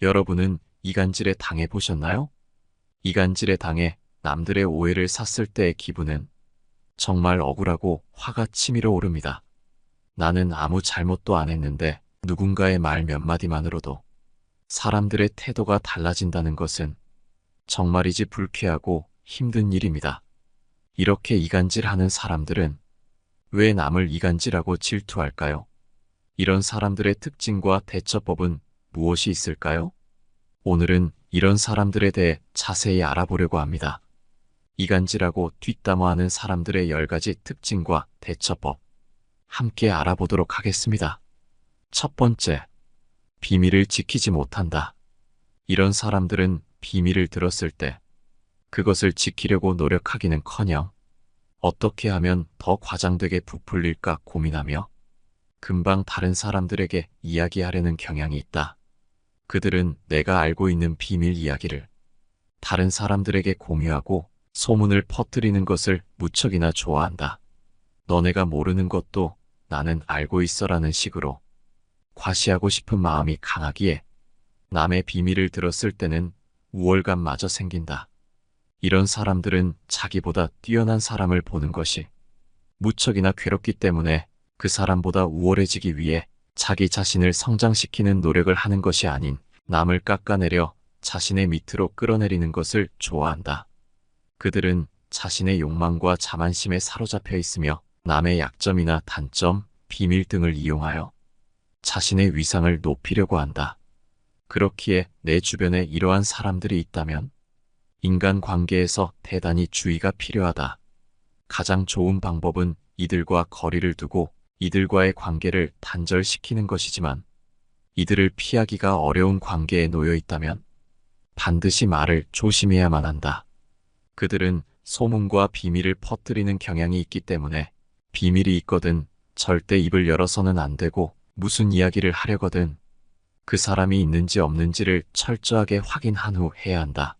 여러분은 이간질에 당해 보셨나요? 이간질에 당해 남들의 오해를 샀을 때의 기분은 정말 억울하고 화가 치밀어 오릅니다. 나는 아무 잘못도 안 했는데 누군가의 말 몇 마디만으로도 사람들의 태도가 달라진다는 것은 정말이지 불쾌하고 힘든 일입니다. 이렇게 이간질하는 사람들은 왜 남을 이간질하고 질투할까요? 이런 사람들의 특징과 대처법은 무엇이 있을까요? 오늘은 이런 사람들에 대해 자세히 알아보려고 합니다. 이간질하고 뒷담화하는 사람들의 10가지 특징과 대처법 함께 알아보도록 하겠습니다. 첫 번째, 비밀을 지키지 못한다. 이런 사람들은 비밀을 들었을 때 그것을 지키려고 노력하기는 커녕 어떻게 하면 더 과장되게 부풀릴까 고민하며 금방 다른 사람들에게 이야기하려는 경향이 있다. 그들은 내가 알고 있는 비밀 이야기를 다른 사람들에게 공유하고 소문을 퍼뜨리는 것을 무척이나 좋아한다. 너네가 모르는 것도 나는 알고 있어라는 식으로 과시하고 싶은 마음이 강하기에 남의 비밀을 들었을 때는 우월감마저 생긴다. 이런 사람들은 자기보다 뛰어난 사람을 보는 것이 무척이나 괴롭기 때문에 그 사람보다 우월해지기 위해 자기 자신을 성장시키는 노력을 하는 것이 아닌 남을 깎아내려 자신의 밑으로 끌어내리는 것을 좋아한다. 그들은 자신의 욕망과 자만심에 사로잡혀 있으며 남의 약점이나 단점, 비밀 등을 이용하여 자신의 위상을 높이려고 한다. 그렇기에 내 주변에 이러한 사람들이 있다면 인간 관계에서 대단히 주의가 필요하다. 가장 좋은 방법은 이들과 거리를 두고 이들과의 관계를 단절시키는 것이지만 이들을 피하기가 어려운 관계에 놓여 있다면 반드시 말을 조심해야만 한다. 그들은 소문과 비밀을 퍼뜨리는 경향이 있기 때문에 비밀이 있거든 절대 입을 열어서는 안 되고 무슨 이야기를 하려거든 그 사람이 있는지 없는지를 철저하게 확인한 후 해야 한다.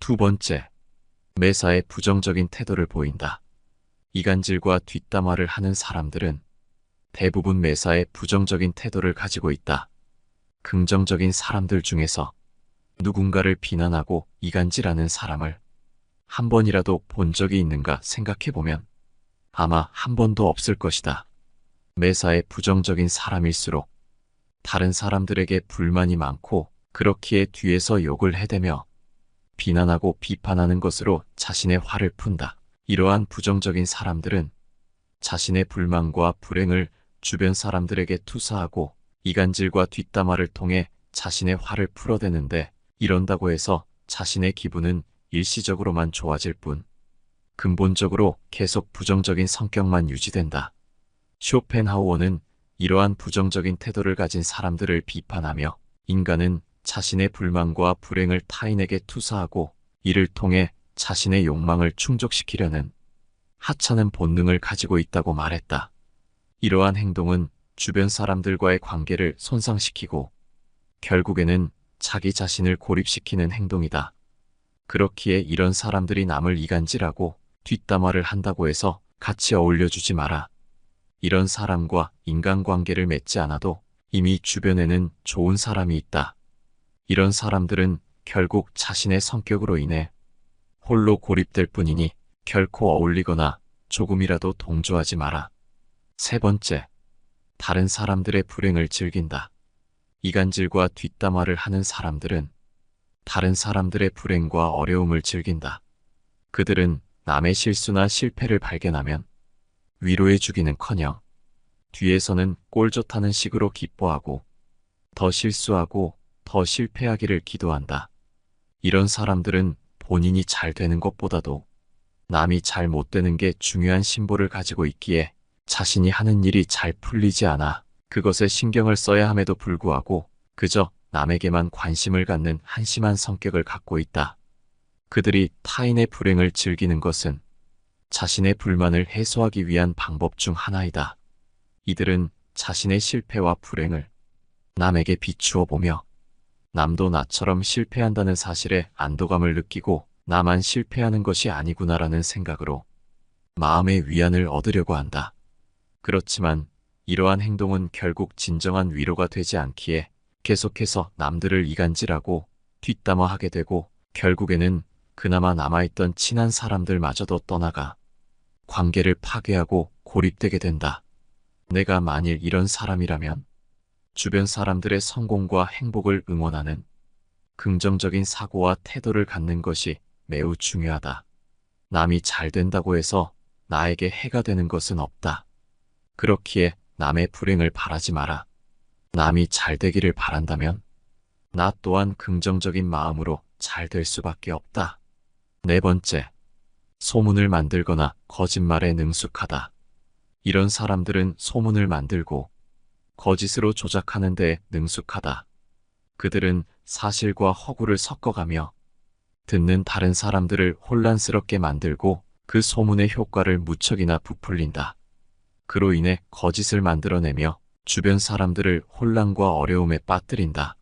두 번째, 매사에 부정적인 태도를 보인다. 이간질과 뒷담화를 하는 사람들은 대부분 매사에 부정적인 태도를 가지고 있다. 긍정적인 사람들 중에서 누군가를 비난하고 이간질하는 사람을 한 번이라도 본 적이 있는가 생각해보면 아마 한 번도 없을 것이다. 매사에 부정적인 사람일수록 다른 사람들에게 불만이 많고 그렇기에 뒤에서 욕을 해대며 비난하고 비판하는 것으로 자신의 화를 푼다. 이러한 부정적인 사람들은 자신의 불만과 불행을 주변 사람들에게 투사하고 이간질과 뒷담화를 통해 자신의 화를 풀어대는데 이런다고 해서 자신의 기분은 일시적으로만 좋아질 뿐 근본적으로 계속 부정적인 성격만 유지된다. 쇼펜하우어는 이러한 부정적인 태도를 가진 사람들을 비판하며 인간은 자신의 불만과 불행을 타인에게 투사하고 이를 통해 자신의 욕망을 충족시키려는 하찮은 본능을 가지고 있다고 말했다. 이러한 행동은 주변 사람들과의 관계를 손상시키고 결국에는 자기 자신을 고립시키는 행동이다. 그렇기에 이런 사람들이 남을 이간질하고 뒷담화를 한다고 해서 같이 어울려주지 마라. 이런 사람과 인간관계를 맺지 않아도 이미 주변에는 좋은 사람이 있다. 이런 사람들은 결국 자신의 성격으로 인해 홀로 고립될 뿐이니 결코 어울리거나 조금이라도 동조하지 마라. 세 번째, 다른 사람들의 불행을 즐긴다. 이간질과 뒷담화를 하는 사람들은 다른 사람들의 불행과 어려움을 즐긴다. 그들은 남의 실수나 실패를 발견하면 위로해 주기는 커녕 뒤에서는 꼴 좋다는 식으로 기뻐하고 더 실수하고 더 실패하기를 기도한다. 이런 사람들은 본인이 잘 되는 것보다도 남이 잘 못 되는 게 중요한 심보를 가지고 있기에 자신이 하는 일이 잘 풀리지 않아 그것에 신경을 써야 함에도 불구하고 그저 남에게만 관심을 갖는 한심한 성격을 갖고 있다. 그들이 타인의 불행을 즐기는 것은 자신의 불만을 해소하기 위한 방법 중 하나이다. 이들은 자신의 실패와 불행을 남에게 비추어 보며 남도 나처럼 실패한다는 사실에 안도감을 느끼고 나만 실패하는 것이 아니구나라는 생각으로 마음의 위안을 얻으려고 한다. 그렇지만 이러한 행동은 결국 진정한 위로가 되지 않기에 계속해서 남들을 이간질하고 뒷담화하게 되고 결국에는 그나마 남아있던 친한 사람들마저도 떠나가 관계를 파괴하고 고립되게 된다. 내가 만일 이런 사람이라면 주변 사람들의 성공과 행복을 응원하는 긍정적인 사고와 태도를 갖는 것이 매우 중요하다. 남이 잘 된다고 해서 나에게 해가 되는 것은 없다. 그렇기에 남의 불행을 바라지 마라. 남이 잘 되기를 바란다면 나 또한 긍정적인 마음으로 잘 될 수밖에 없다. 네 번째, 소문을 만들거나 거짓말에 능숙하다. 이런 사람들은 소문을 만들고 거짓으로 조작하는 데 능숙하다. 그들은 사실과 허구를 섞어가며 듣는 다른 사람들을 혼란스럽게 만들고 그 소문의 효과를 무척이나 부풀린다. 그로 인해 거짓을 만들어내며 주변 사람들을 혼란과 어려움에 빠뜨린다.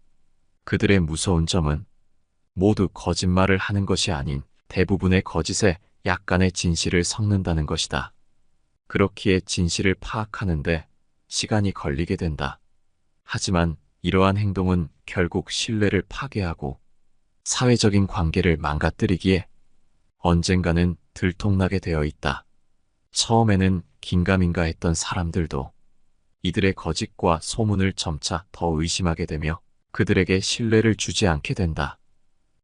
그들의 무서운 점은 모두 거짓말을 하는 것이 아닌 대부분의 거짓에 약간의 진실을 섞는다는 것이다. 그렇기에 진실을 파악하는데 시간이 걸리게 된다. 하지만 이러한 행동은 결국 신뢰를 파괴하고 사회적인 관계를 망가뜨리기에 언젠가는 들통나게 되어 있다. 처음에는 긴가민가 했던 사람들도 이들의 거짓과 소문을 점차 더 의심하게 되며 그들에게 신뢰를 주지 않게 된다.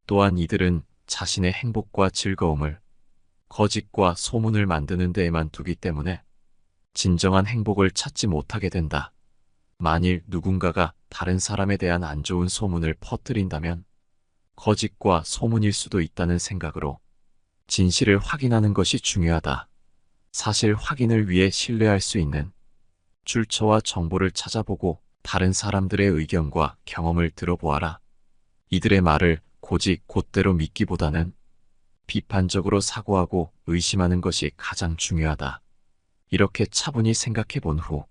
또한 이들은 자신의 행복과 즐거움을 거짓과 소문을 만드는 데에만 두기 때문에 진정한 행복을 찾지 못하게 된다. 만일 누군가가 다른 사람에 대한 안 좋은 소문을 퍼뜨린다면 거짓과 소문일 수도 있다는 생각으로 진실을 확인하는 것이 중요하다. 사실 확인을 위해 신뢰할 수 있는 출처와 정보를 찾아보고 다른 사람들의 의견과 경험을 들어보아라. 이들의 말을 고직 곧대로 믿기보다는 비판적으로 사고하고 의심하는 것이 가장 중요하다. 이렇게 차분히 생각해 본 후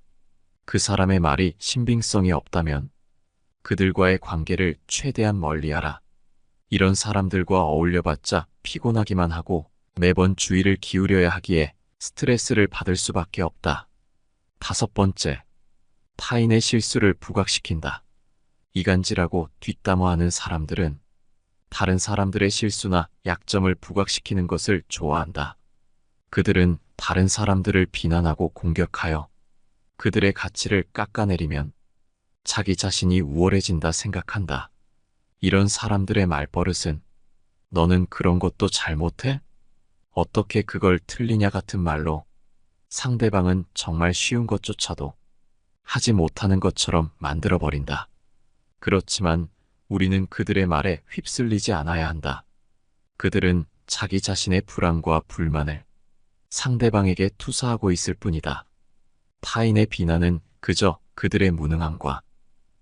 그 사람의 말이 신빙성이 없다면 그들과의 관계를 최대한 멀리하라. 이런 사람들과 어울려봤자 피곤하기만 하고 매번 주의를 기울여야 하기에 스트레스를 받을 수밖에 없다. 다섯 번째, 타인의 실수를 부각시킨다. 이간질하고 뒷담화하는 사람들은 다른 사람들의 실수나 약점을 부각시키는 것을 좋아한다. 그들은 다른 사람들을 비난하고 공격하여 그들의 가치를 깎아내리면 자기 자신이 우월해진다 생각한다. 이런 사람들의 말버릇은 너는 그런 것도 잘못해? 어떻게 그걸 틀리냐 같은 말로 상대방은 정말 쉬운 것조차도 하지 못하는 것처럼 만들어버린다. 그렇지만 우리는 그들의 말에 휩쓸리지 않아야 한다. 그들은 자기 자신의 불안과 불만을 상대방에게 투사하고 있을 뿐이다. 타인의 비난은 그저 그들의 무능함과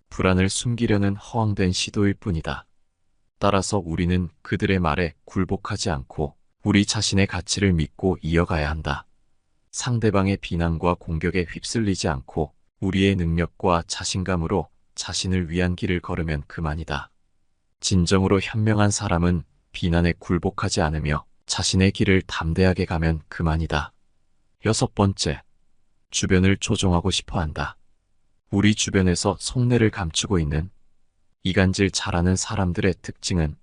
불안을 숨기려는 허황된 시도일 뿐이다. 따라서 우리는 그들의 말에 굴복하지 않고 우리 자신의 가치를 믿고 이어가야 한다. 상대방의 비난과 공격에 휩쓸리지 않고 우리의 능력과 자신감으로 자신을 위한 길을 걸으면 그만이다. 진정으로 현명한 사람은 비난에 굴복하지 않으며 자신의 길을 담대하게 가면 그만이다. 여섯 번째, 주변을 조종하고 싶어 한다. 우리 주변에서 속내를 감추고 있는 이간질 잘하는 사람들의 특징은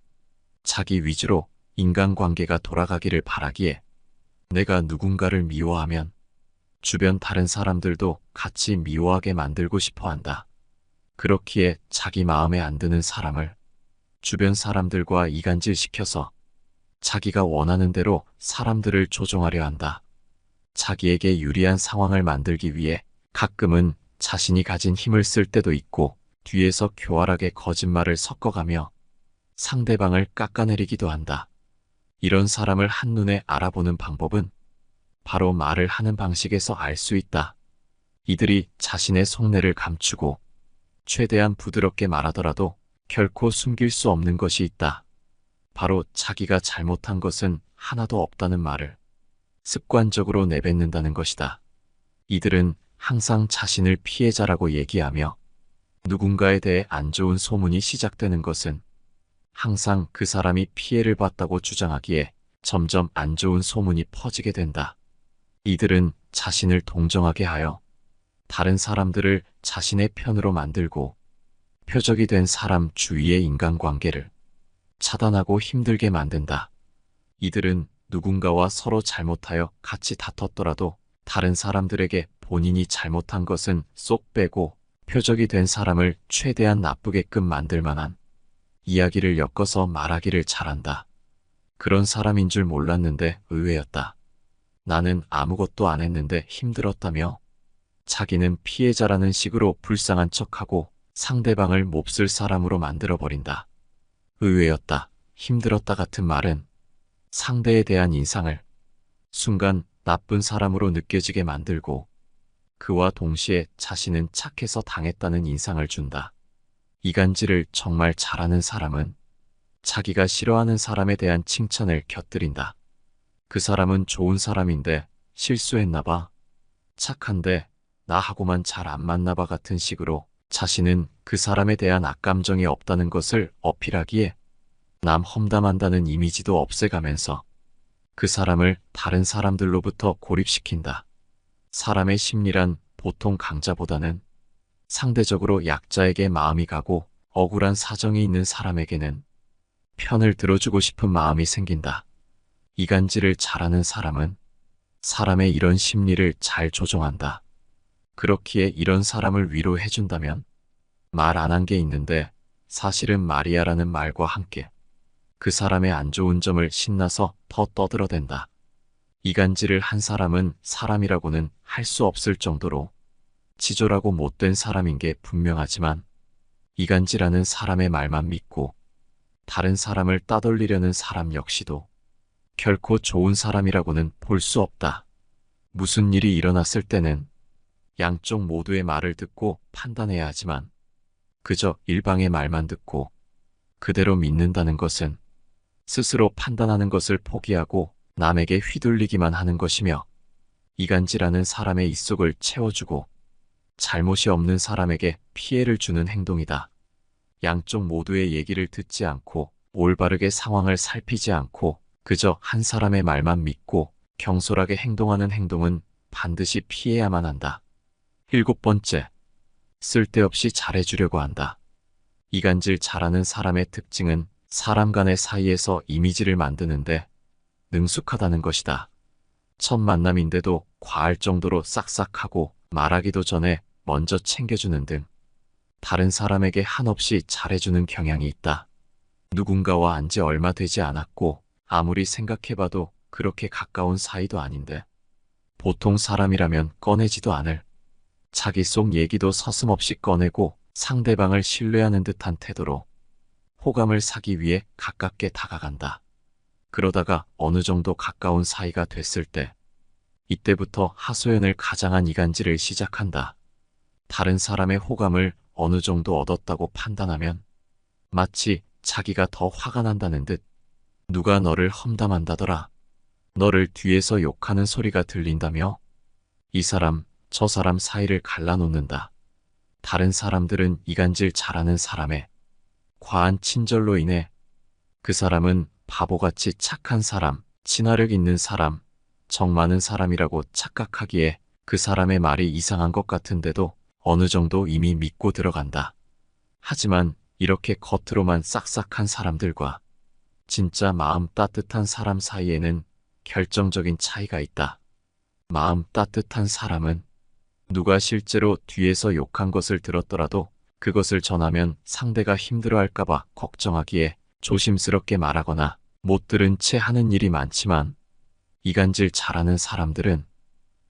자기 위주로 인간관계가 돌아가기를 바라기에 내가 누군가를 미워하면 주변 다른 사람들도 같이 미워하게 만들고 싶어 한다. 그렇기에 자기 마음에 안 드는 사람을 주변 사람들과 이간질 시켜서 자기가 원하는 대로 사람들을 조종하려 한다. 자기에게 유리한 상황을 만들기 위해 가끔은 자신이 가진 힘을 쓸 때도 있고 뒤에서 교활하게 거짓말을 섞어가며 상대방을 깎아내리기도 한다. 이런 사람을 한눈에 알아보는 방법은 바로 말을 하는 방식에서 알 수 있다. 이들이 자신의 속내를 감추고 최대한 부드럽게 말하더라도 결코 숨길 수 없는 것이 있다. 바로 자기가 잘못한 것은 하나도 없다는 말을 습관적으로 내뱉는다는 것이다. 이들은 항상 자신을 피해자라고 얘기하며 누군가에 대해 안 좋은 소문이 시작되는 것은 항상 그 사람이 피해를 봤다고 주장하기에 점점 안 좋은 소문이 퍼지게 된다. 이들은 자신을 동정하게 하여 다른 사람들을 자신의 편으로 만들고 표적이 된 사람 주위의 인간관계를 차단하고 힘들게 만든다. 이들은 누군가와 서로 잘못하여 같이 다퉜더라도 다른 사람들에게 본인이 잘못한 것은 쏙 빼고 표적이 된 사람을 최대한 나쁘게끔 만들 만한 이야기를 엮어서 말하기를 잘한다. 그런 사람인 줄 몰랐는데 의외였다. 나는 아무것도 안 했는데 힘들었다며 자기는 피해자라는 식으로 불쌍한 척하고 상대방을 몹쓸 사람으로 만들어버린다. 의외였다. 힘들었다 같은 말은 상대에 대한 인상을 순간 나쁜 사람으로 느껴지게 만들고 그와 동시에 자신은 착해서 당했다는 인상을 준다. 이간질을 정말 잘하는 사람은 자기가 싫어하는 사람에 대한 칭찬을 곁들인다. 그 사람은 좋은 사람인데 실수했나 봐. 착한데 나하고만 잘 안 맞나 봐 같은 식으로 자신은 그 사람에 대한 악감정이 없다는 것을 어필하기에 남 험담한다는 이미지도 없애가면서 그 사람을 다른 사람들로부터 고립시킨다. 사람의 심리란 보통 강자보다는 상대적으로 약자에게 마음이 가고 억울한 사정이 있는 사람에게는 편을 들어주고 싶은 마음이 생긴다. 이간질을 잘하는 사람은 사람의 이런 심리를 잘 조종한다. 그렇기에 이런 사람을 위로해준다면 말 안 한 게 있는데 사실은 말이야라는 말과 함께 그 사람의 안 좋은 점을 신나서 더 떠들어댄다. 이간질을 한 사람은 사람이라고는 할 수 없을 정도로 지졸하고 못된 사람인 게 분명하지만 이간질하는 사람의 말만 믿고 다른 사람을 따돌리려는 사람 역시도 결코 좋은 사람이라고는 볼 수 없다. 무슨 일이 일어났을 때는 양쪽 모두의 말을 듣고 판단해야 하지만 그저 일방의 말만 듣고 그대로 믿는다는 것은 스스로 판단하는 것을 포기하고 남에게 휘둘리기만 하는 것이며 이간질하는 사람의 입속을 채워주고 잘못이 없는 사람에게 피해를 주는 행동이다. 양쪽 모두의 얘기를 듣지 않고 올바르게 상황을 살피지 않고 그저 한 사람의 말만 믿고 경솔하게 행동하는 행동은 반드시 피해야만 한다. 일곱 번째, 쓸데없이 잘해주려고 한다. 이간질 잘하는 사람의 특징은 사람 간의 사이에서 이미지를 만드는데 능숙하다는 것이다. 첫 만남인데도 과할 정도로 싹싹하고 말하기도 전에 먼저 챙겨주는 등 다른 사람에게 한없이 잘해주는 경향이 있다. 누군가와 안 지 얼마 되지 않았고 아무리 생각해봐도 그렇게 가까운 사이도 아닌데 보통 사람이라면 꺼내지도 않을 자기 속 얘기도 서슴없이 꺼내고 상대방을 신뢰하는 듯한 태도로 호감을 사기 위해 가깝게 다가간다. 그러다가 어느 정도 가까운 사이가 됐을 때 이때부터 하소연을 가장한 이간질을 시작한다. 다른 사람의 호감을 어느 정도 얻었다고 판단하면 마치 자기가 더 화가 난다는 듯 누가 너를 험담한다더라. 너를 뒤에서 욕하는 소리가 들린다며 이 사람, 저 사람 사이를 갈라놓는다. 다른 사람들은 이간질 잘하는 사람의 과한 친절로 인해 그 사람은 바보같이 착한 사람, 친화력 있는 사람, 정 많은 사람이라고 착각하기에 그 사람의 말이 이상한 것 같은데도 어느 정도 이미 믿고 들어간다. 하지만 이렇게 겉으로만 싹싹한 사람들과 진짜 마음 따뜻한 사람 사이에는 결정적인 차이가 있다. 마음 따뜻한 사람은 누가 실제로 뒤에서 욕한 것을 들었더라도 그것을 전하면 상대가 힘들어할까봐 걱정하기에 조심스럽게 말하거나 못 들은 채 하는 일이 많지만 이간질 잘하는 사람들은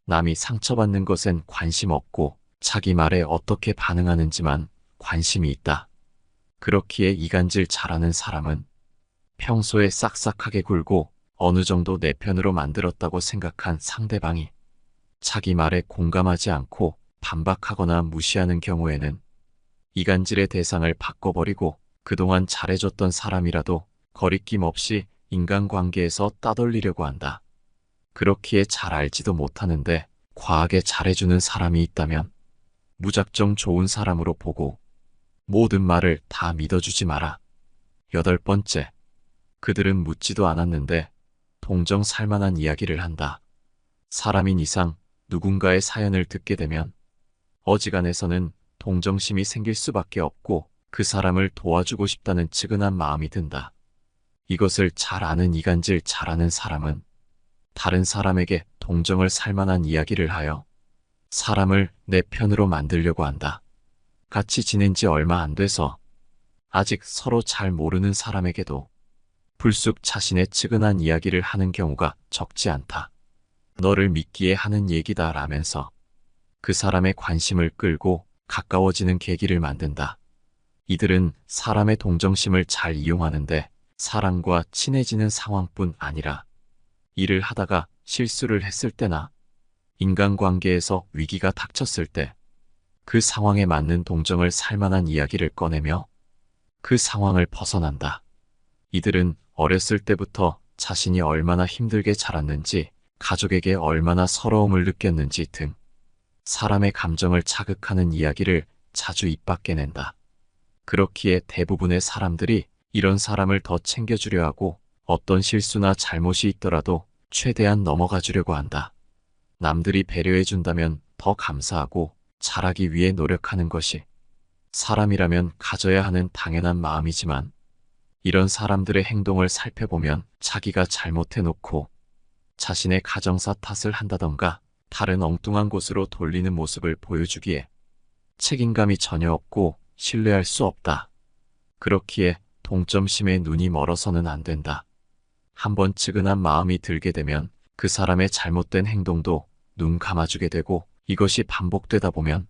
남이 상처받는 것엔 관심 없고 자기 말에 어떻게 반응하는지만 관심이 있다. 그렇기에 이간질 잘하는 사람은 평소에 싹싹하게 굴고 어느 정도 내 편으로 만들었다고 생각한 상대방이 자기 말에 공감하지 않고 반박하거나 무시하는 경우에는 이간질의 대상을 바꿔버리고 그동안 잘해줬던 사람이라도 거리낌 없이 인간관계에서 따돌리려고 한다. 그렇기에 잘 알지도 못하는데 과하게 잘해주는 사람이 있다면 무작정 좋은 사람으로 보고 모든 말을 다 믿어주지 마라. 여덟 번째, 그들은 묻지도 않았는데 동정 살만한 이야기를 한다. 사람인 이상 누군가의 사연을 듣게 되면 어지간해서는 동정심이 생길 수밖에 없고 그 사람을 도와주고 싶다는 측은한 마음이 든다. 이것을 잘 아는 이간질 잘 아는 사람은 다른 사람에게 동정을 살 만한 이야기를 하여 사람을 내 편으로 만들려고 한다. 같이 지낸 지 얼마 안 돼서 아직 서로 잘 모르는 사람에게도 불쑥 자신의 측은한 이야기를 하는 경우가 적지 않다. 너를 믿기에 하는 얘기다 라면서 그 사람의 관심을 끌고 가까워지는 계기를 만든다. 이들은 사람의 동정심을 잘 이용하는데 사람과 친해지는 상황뿐 아니라 일을 하다가 실수를 했을 때나 인간관계에서 위기가 닥쳤을 때 그 상황에 맞는 동정을 살 만한 이야기를 꺼내며 그 상황을 벗어난다. 이들은 어렸을 때부터 자신이 얼마나 힘들게 자랐는지, 가족에게 얼마나 서러움을 느꼈는지 등 사람의 감정을 자극하는 이야기를 자주 입 밖에 낸다. 그렇기에 대부분의 사람들이 이런 사람을 더 챙겨주려 하고 어떤 실수나 잘못이 있더라도 최대한 넘어가 주려고 한다. 남들이 배려해준다면 더 감사하고 잘하기 위해 노력하는 것이 사람이라면 가져야 하는 당연한 마음이지만 이런 사람들의 행동을 살펴보면 자기가 잘못해놓고 자신의 가정사 탓을 한다던가 다른 엉뚱한 곳으로 돌리는 모습을 보여주기에 책임감이 전혀 없고 신뢰할 수 없다. 그렇기에 동점심에 눈이 멀어서는 안 된다. 한번 측은한 마음이 들게 되면 그 사람의 잘못된 행동도 눈 감아주게 되고 이것이 반복되다 보면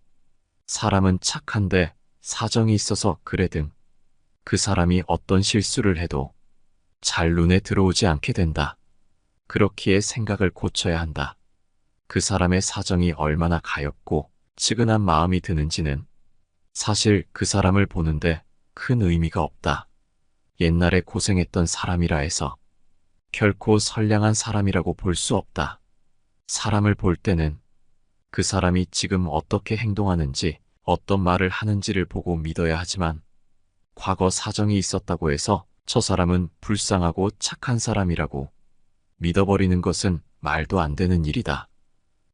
사람은 착한데 사정이 있어서 그래 등 그 사람이 어떤 실수를 해도 잘 눈에 들어오지 않게 된다. 그렇기에 생각을 고쳐야 한다. 그 사람의 사정이 얼마나 가엽고 측은한 마음이 드는지는 사실 그 사람을 보는데 큰 의미가 없다. 옛날에 고생했던 사람이라 해서 결코 선량한 사람이라고 볼 수 없다. 사람을 볼 때는 그 사람이 지금 어떻게 행동하는지 어떤 말을 하는지를 보고 믿어야 하지만 과거 사정이 있었다고 해서 저 사람은 불쌍하고 착한 사람이라고 믿어버리는 것은 말도 안 되는 일이다.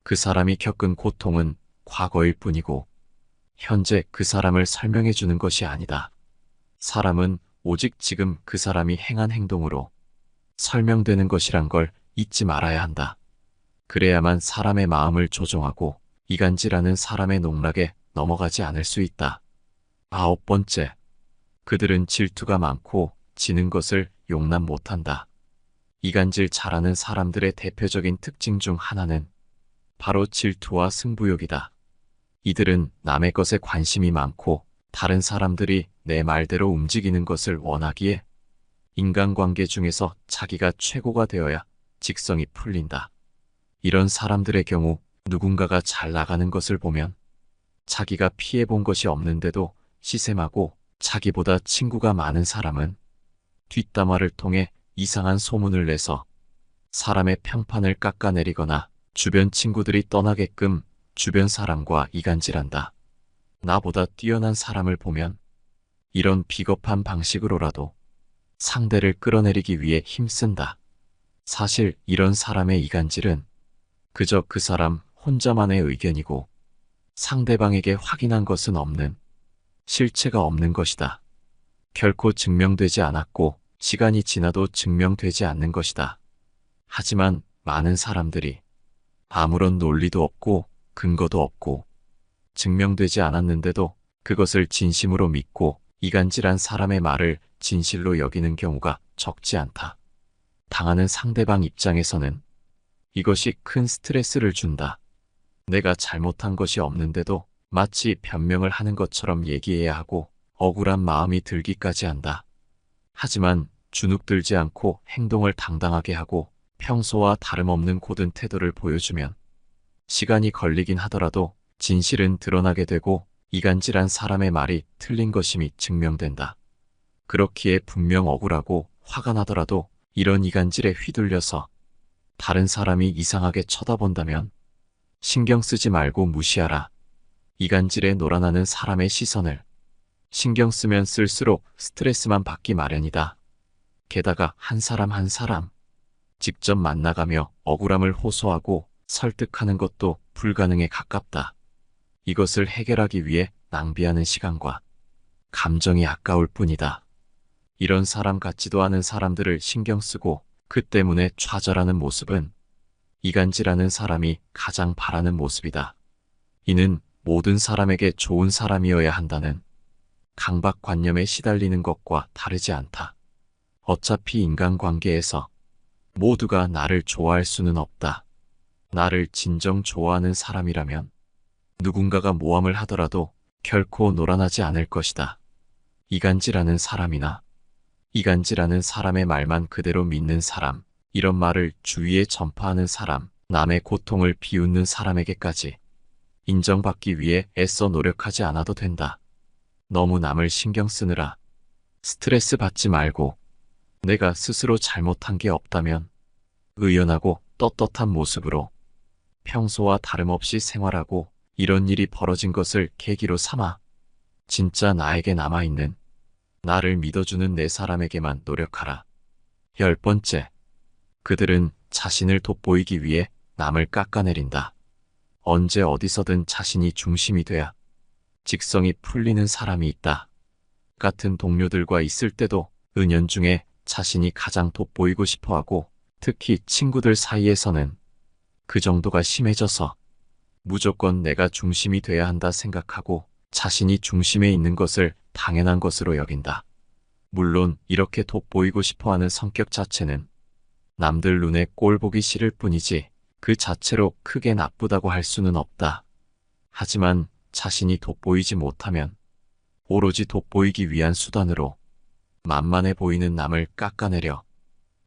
그 사람이 겪은 고통은 과거일 뿐이고 현재 그 사람을 설명해 주는 것이 아니다. 사람은 오직 지금 그 사람이 행한 행동으로 설명되는 것이란 걸 잊지 말아야 한다. 그래야만 사람의 마음을 조종하고 이간질하는 사람의 농락에 넘어가지 않을 수 있다. 아홉 번째, 그들은 질투가 많고 지는 것을 용납 못한다. 이간질 잘하는 사람들의 대표적인 특징 중 하나는 바로 질투와 승부욕이다. 이들은 남의 것에 관심이 많고 다른 사람들이 내 말대로 움직이는 것을 원하기에 인간관계 중에서 자기가 최고가 되어야 직성이 풀린다. 이런 사람들의 경우 누군가가 잘 나가는 것을 보면 자기가 피해본 것이 없는데도 시샘하고 자기보다 친구가 많은 사람은 뒷담화를 통해 이상한 소문을 내서 사람의 평판을 깎아내리거나 주변 친구들이 떠나게끔 주변 사람과 이간질한다. 나보다 뛰어난 사람을 보면 이런 비겁한 방식으로라도 상대를 끌어내리기 위해 힘쓴다. 사실 이런 사람의 이간질은 그저 그 사람 혼자만의 의견이고 상대방에게 확인한 것은 없는 실체가 없는 것이다. 결코 증명되지 않았고 시간이 지나도 증명되지 않는 것이다. 하지만 많은 사람들이 아무런 논리도 없고 근거도 없고 증명되지 않았는데도 그것을 진심으로 믿고 이간질한 사람의 말을 진실로 여기는 경우가 적지 않다. 당하는 상대방 입장에서는 이것이 큰 스트레스를 준다. 내가 잘못한 것이 없는데도 마치 변명을 하는 것처럼 얘기해야 하고 억울한 마음이 들기까지 한다. 하지만 주눅들지 않고 행동을 당당하게 하고 평소와 다름없는 고든 태도를 보여주면 시간이 걸리긴 하더라도 진실은 드러나게 되고 이간질한 사람의 말이 틀린 것임이 증명된다. 그렇기에 분명 억울하고 화가 나더라도 이런 이간질에 휘둘려서 다른 사람이 이상하게 쳐다본다면 신경 쓰지 말고 무시하라. 이간질에 놀아나는 사람의 시선을 신경 쓰면 쓸수록 스트레스만 받기 마련이다. 게다가 한 사람 한 사람 직접 만나가며 억울함을 호소하고 설득하는 것도 불가능에 가깝다. 이것을 해결하기 위해 낭비하는 시간과 감정이 아까울 뿐이다. 이런 사람 같지도 않은 사람들을 신경 쓰고 그 때문에 좌절하는 모습은 이간질하는 사람이 가장 바라는 모습이다. 이는 모든 사람에게 좋은 사람이어야 한다는 강박관념에 시달리는 것과 다르지 않다. 어차피 인간관계에서 모두가 나를 좋아할 수는 없다. 나를 진정 좋아하는 사람이라면 누군가가 모함을 하더라도 결코 노란하지 않을 것이다. 이간질하는 사람이나 이간질하는 사람의 말만 그대로 믿는 사람, 이런 말을 주위에 전파하는 사람, 남의 고통을 비웃는 사람에게까지 인정받기 위해 애써 노력하지 않아도 된다. 너무 남을 신경 쓰느라 스트레스 받지 말고 내가 스스로 잘못한 게 없다면 의연하고 떳떳한 모습으로 평소와 다름없이 생활하고 이런 일이 벌어진 것을 계기로 삼아 진짜 나에게 남아있는 나를 믿어주는 내 사람에게만 노력하라. 열 번째, 그들은 자신을 돋보이기 위해 남을 깎아내린다. 언제 어디서든 자신이 중심이 돼야 직성이 풀리는 사람이 있다. 같은 동료들과 있을 때도 은연중에 자신이 가장 돋보이고 싶어 하고 특히 친구들 사이에서는 그 정도가 심해져서 무조건 내가 중심이 돼야 한다 생각하고 자신이 중심에 있는 것을 당연한 것으로 여긴다. 물론 이렇게 돋보이고 싶어 하는 성격 자체는 남들 눈에 꼴 보기 싫을 뿐이지 그 자체로 크게 나쁘다고 할 수는 없다. 하지만 자신이 돋보이지 못하면 오로지 돋보이기 위한 수단으로 만만해 보이는 남을 깎아내려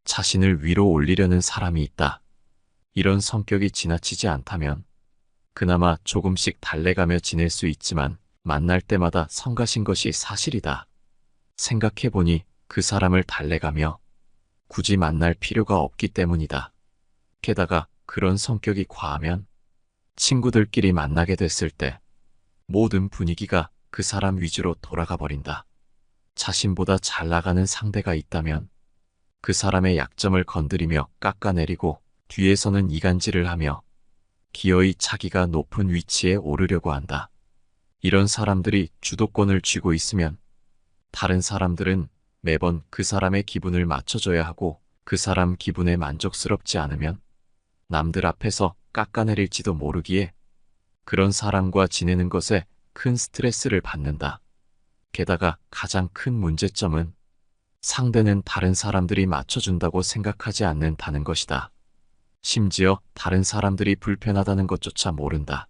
자신을 위로 올리려는 사람이 있다. 이런 성격이 지나치지 않다면 그나마 조금씩 달래가며 지낼 수 있지만 만날 때마다 성가신 것이 사실이다. 생각해보니 그 사람을 달래가며 굳이 만날 필요가 없기 때문이다. 게다가 그런 성격이 과하면 친구들끼리 만나게 됐을 때 모든 분위기가 그 사람 위주로 돌아가 버린다. 자신보다 잘 나가는 상대가 있다면 그 사람의 약점을 건드리며 깎아내리고 뒤에서는 이간질을 하며 기어이 자기가 높은 위치에 오르려고 한다. 이런 사람들이 주도권을 쥐고 있으면 다른 사람들은 매번 그 사람의 기분을 맞춰줘야 하고 그 사람 기분에 만족스럽지 않으면 남들 앞에서 깎아내릴지도 모르기에 그런 사람과 지내는 것에 큰 스트레스를 받는다. 게다가 가장 큰 문제점은 상대는 다른 사람들이 맞춰준다고 생각하지 않는다는 것이다. 심지어 다른 사람들이 불편하다는 것조차 모른다.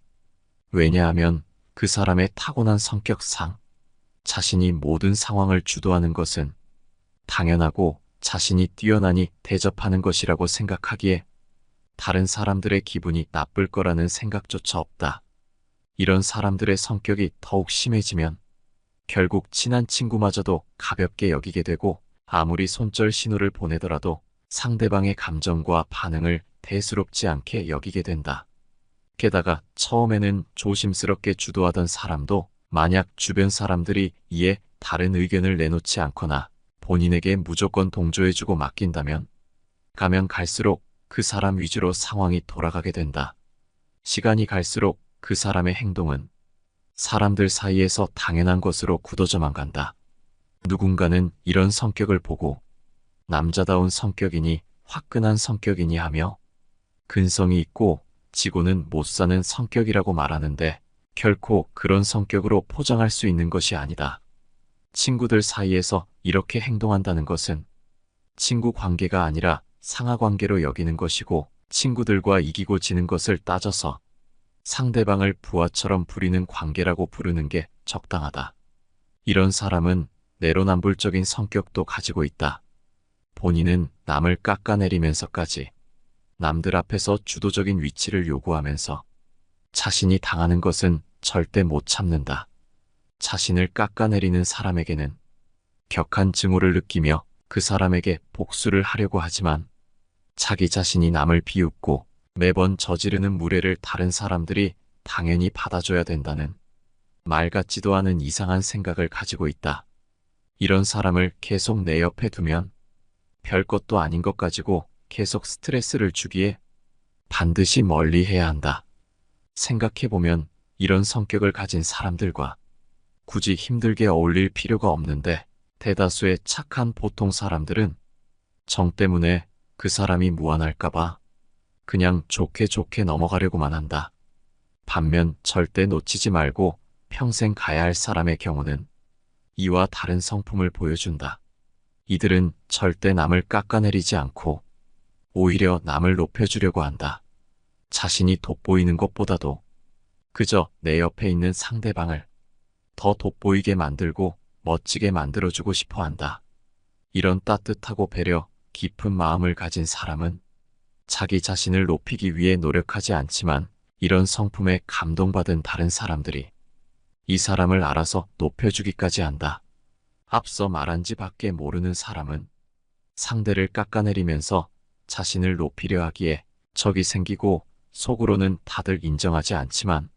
왜냐하면 그 사람의 타고난 성격상 자신이 모든 상황을 주도하는 것은 당연하고 자신이 뛰어나니 대접하는 것이라고 생각하기에 다른 사람들의 기분이 나쁠 거라는 생각조차 없다. 이런 사람들의 성격이 더욱 심해지면 결국 친한 친구마저도 가볍게 여기게 되고 아무리 손절 신호를 보내더라도 상대방의 감정과 반응을 대수롭지 않게 여기게 된다. 게다가 처음에는 조심스럽게 주도하던 사람도 만약 주변 사람들이 이에 다른 의견을 내놓지 않거나 본인에게 무조건 동조해주고 맡긴다면 가면 갈수록 그 사람 위주로 상황이 돌아가게 된다. 시간이 갈수록 그 사람의 행동은 사람들 사이에서 당연한 것으로 굳어져만 간다. 누군가는 이런 성격을 보고 남자다운 성격이니 화끈한 성격이니 하며 근성이 있고 지고는 못 사는 성격이라고 말하는데 결코 그런 성격으로 포장할 수 있는 것이 아니다. 친구들 사이에서 이렇게 행동한다는 것은 친구 관계가 아니라 상하 관계로 여기는 것이고 친구들과 이기고 지는 것을 따져서 상대방을 부하처럼 부리는 관계라고 부르는 게 적당하다. 이런 사람은 내로남불적인 성격도 가지고 있다. 본인은 남을 깎아내리면서까지 남들 앞에서 주도적인 위치를 요구하면서 자신이 당하는 것은 절대 못 참는다. 자신을 깎아내리는 사람에게는 격한 증오를 느끼며 그 사람에게 복수를 하려고 하지만 자기 자신이 남을 비웃고 매번 저지르는 무례를 다른 사람들이 당연히 받아줘야 된다는 말 같지도 않은 이상한 생각을 가지고 있다. 이런 사람을 계속 내 옆에 두면 별 것도 아닌 것 가지고 계속 스트레스를 주기에 반드시 멀리 해야 한다. 생각해보면 이런 성격을 가진 사람들과 굳이 힘들게 어울릴 필요가 없는데 대다수의 착한 보통 사람들은 정 때문에 그 사람이 무안할까봐 그냥 좋게 좋게 넘어가려고만 한다. 반면 절대 놓치지 말고 평생 가야 할 사람의 경우는 이와 다른 성품을 보여준다. 이들은 절대 남을 깎아내리지 않고 오히려 남을 높여주려고 한다. 자신이 돋보이는 것보다도 그저 내 옆에 있는 상대방을 더 돋보이게 만들고 멋지게 만들어주고 싶어 한다. 이런 따뜻하고 배려 깊은 마음을 가진 사람은 자기 자신을 높이기 위해 노력하지 않지만 이런 성품에 감동받은 다른 사람들이 이 사람을 알아서 높여주기까지 한다. 앞서 말한 지 밖에 모르는 사람은 상대를 깎아내리면서 자신을 높이려 하기에 적이 생기고 속으로는 다들 인정하지 않지만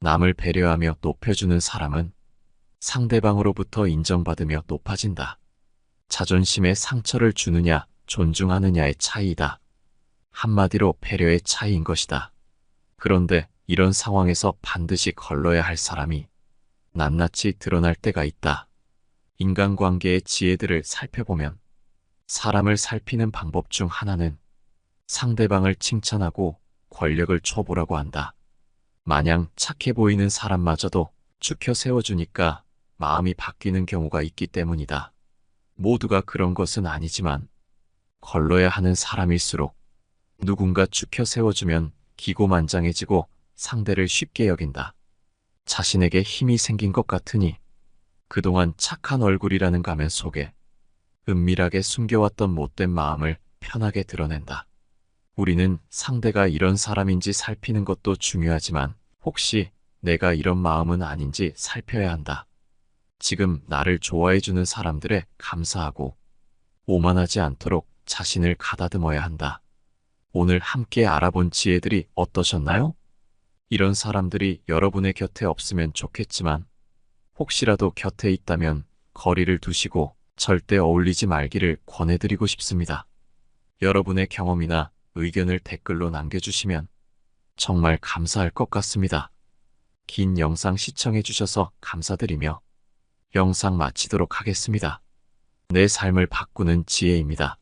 남을 배려하며 높여주는 사람은 상대방으로부터 인정받으며 높아진다. 자존심에 상처를 주느냐 존중하느냐의 차이이다. 한마디로 배려의 차이인 것이다. 그런데 이런 상황에서 반드시 걸러야 할 사람이 낱낱이 드러날 때가 있다. 인간관계의 지혜들을 살펴보면 사람을 살피는 방법 중 하나는 상대방을 칭찬하고 권력을 쳐보라고 한다. 마냥 착해 보이는 사람마저도 축혀 세워주니까 마음이 바뀌는 경우가 있기 때문이다. 모두가 그런 것은 아니지만 걸러야 하는 사람일수록 누군가 축혀 세워주면 기고만장해지고 상대를 쉽게 여긴다. 자신에게 힘이 생긴 것 같으니 그동안 착한 얼굴이라는 가면 속에 은밀하게 숨겨왔던 못된 마음을 편하게 드러낸다. 우리는 상대가 이런 사람인지 살피는 것도 중요하지만 혹시 내가 이런 마음은 아닌지 살펴야 한다. 지금 나를 좋아해주는 사람들에 감사하고 오만하지 않도록 자신을 가다듬어야 한다. 오늘 함께 알아본 지혜들이 어떠셨나요? 이런 사람들이 여러분의 곁에 없으면 좋겠지만 혹시라도 곁에 있다면 거리를 두시고 절대 어울리지 말기를 권해드리고 싶습니다. 여러분의 경험이나 의견을 댓글로 남겨주시면 정말 감사할 것 같습니다. 긴 영상 시청해주셔서 감사드리며 영상 마치도록 하겠습니다. 내 삶을 바꾸는 지혜입니다.